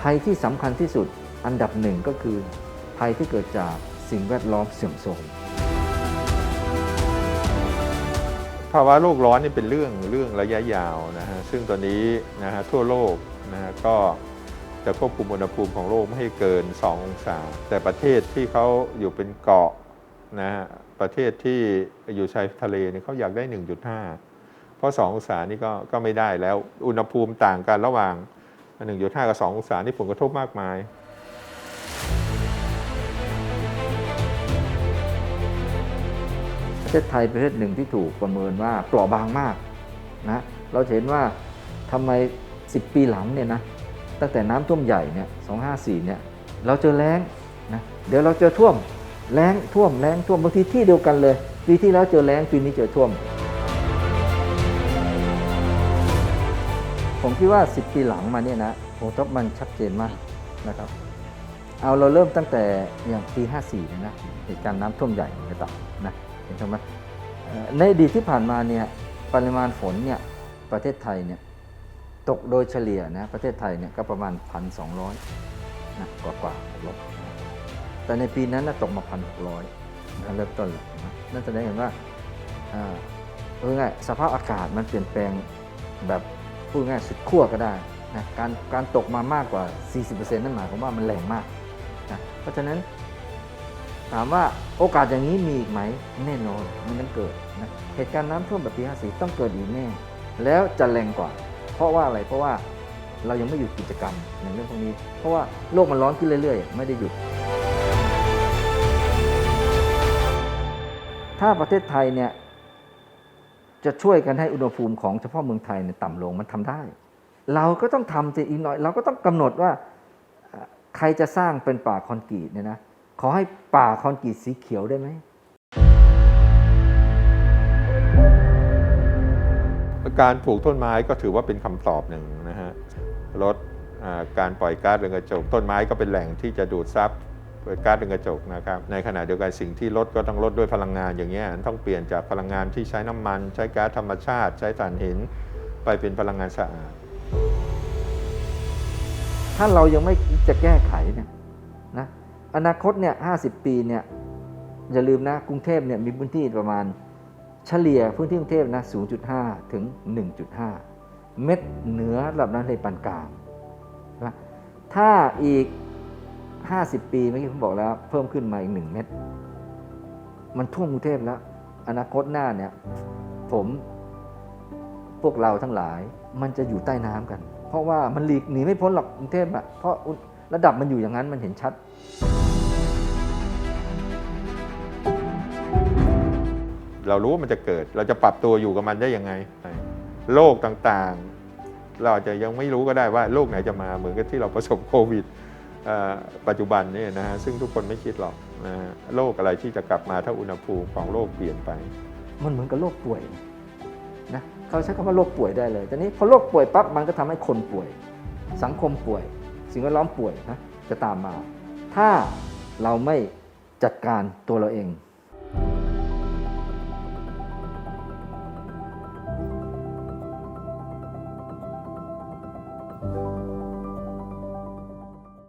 ภัยที่สำคัญที่สุดอันดับหนึ่งก็คือ ภัยที่เกิดจากสิ่งแวดล้อมเสื่อมโทรมภาวะโลกร้อนนี่เป็นเรื่องเรื่องระยะยาวนะฮะซึ่งตอนนี้นะฮะทั่วโลกนะฮะก็จะควบคุมอุณหภูมิของโลกไม่ให้เกิน 2 องศา แต่ประเทศที่เขาอยู่เป็นเกาะนะฮะประเทศที่อยู่ชายทะเลเนี่ยเขาอยากได้ 1.5 เพราะ 2 องศานี่ก็ก็ไม่ได้แล้วอุณหภูมิต่างกันระหว่าง 1.5 กับ 2 องศานี่ผลกระทบมากมาย ประเทศไทยประเทศหนึ่งที่ถูกประเมินว่าเปราะบางมากนะเราจะเห็นว่าทำไม 10 ปีหลังเนี่ยนะตั้งแต่น้ำท่วมใหญ่เนี่ย254 เนี่ยเราเจอแล้งนะเดี๋ยวเราเจอท่วมแล้งท่วมแล้งท่วมบางทีที่เดียวกันเลย ปีที่แล้วเจอแล้งปีนี้เจอท่วม ผมคิดว่า 10 ปีหลังมาเนี่ยนะผลกระทบมันชัดเจนมากนะครับ เอาเราเริ่มตั้งแต่อย่างปี 54เนี่ยนะเหตุการณ์น้ำท่วมใหญ่ในต่อนะเห็นไหมในอดีตที่ผ่านมาเนี่ยปริมาณฝนเนี่ยประเทศไทยเนี่ยตกโดยเฉลี่ยนะประเทศไทยเนี่ยก็ประมาณ 1,200นะกว่ากว่าๆลบแต่ในปีนั้นนะตกมา 1,600นะเริ่มต้นเลยนะนั่นแสดงเห็นว่าอ่าเออง่ายสภาพอากาศมันเปลี่ยนแปลงแบบ พูดง่ายสุดขั้วก็ได้นะการการตกมามากกว่า 40%นั่นหมายความว่ามันแรงมากนะเพราะฉะนั้นถามว่าโอกาสอย่างนี้มีอีกไหมแน่นอนมันต้องเกิดนะเหตุการณ์น้ำท่วมแบบปี 54 ต้องเกิดอีกแน่ แล้วจะแรงกว่า เพราะว่าอะไรเพราะว่าเรายังไม่หยุดกิจกรรมในเรื่องพวกนี้ เพราะว่าโลกมันร้อนขึ้นเรื่อยๆ ไม่ได้หยุด ถ้าประเทศไทยเนี่ย จะช่วยกันให้อุณหภูมิของเฉพาะเมืองไทยเนี่ยต่ำลงมันทำได้ เราก็ต้องทำสิอีกหน่อย เราก็ต้องกำหนดว่าใครจะสร้างเป็นป่าคอนกรีตเนี่ยนะขอให้ป่าคอนกรีตสีเขียวได้ไหมการปลูกต้นไม้ก็ถือว่าเป็นคำตอบหนึ่งนะฮะลดการปล่อยก๊าซเรือนกระจกต้นไม้ก็เป็นแหล่งที่จะดูดซับ ก๊าซเรือนกระจกนะครับในขณะเดียวกันสิ่งที่ลดก็ต้องลดด้วยพลังงานอย่างเงี้ยต้องเปลี่ยนจากพลังงานที่ใช้น้ำมัน ใช้ก๊าซธรรมชาติ ใช้ถ่านหิน ไปเป็นพลังงานสะอาด ถ้าเรายังไม่จะแก้ไขเนี่ยนะอนาคตเนี่ยห้ปีเนี่ยอย่าลืมนะกรุงเทพเนี่ยมีพื้นที่ประมาณเฉลี่ยพื้นที่กรุงเทพนะ0.5 ถึง 1.5 เม็ดเหนือระดับน้ำทะเลปานกลางนะถ้าอีก 50 ปีเมื่อกี้ผมบอกแล้ว เพิ่มขึ้นมาอีก1เม็ดมันท่วมกรุงเทพแล้ว อนาคตหน้าเนี่ย ผมพวกเราทั้งหลายมันจะอยู่ใต้น้ำกัน เพราะว่ามันหลีกหนีไม่พ้นหรอกกรุงเทพอะเพราะระดับมันอยู่อย่างนั้นมันเห็นชัด เรารู้ว่ามันจะเกิด เราจะปรับตัวอยู่กับมันได้ยังไง โรคต่างๆ เราอาจจะยังไม่รู้ก็ได้ว่าโรคไหนจะมาเหมือนกับที่เราประสบโควิด ปัจจุบันเนี่ยนะฮะซึ่งทุกคนไม่คิดหรอกนะฮะโรคอะไรที่จะกลับมาถ้าอุณหภูมิของโลกเปลี่ยนไป มันเหมือนกับโรคป่วยนะเขาใช้คำว่าโรคป่วยได้เลยแต่นี้พอโรคป่วยปั๊บมันก็ทำให้คนป่วย สังคมป่วย สิ่งแวดล้อมป่วยนะจะตามมา ถ้าเราไม่จัดการตัวเราเอง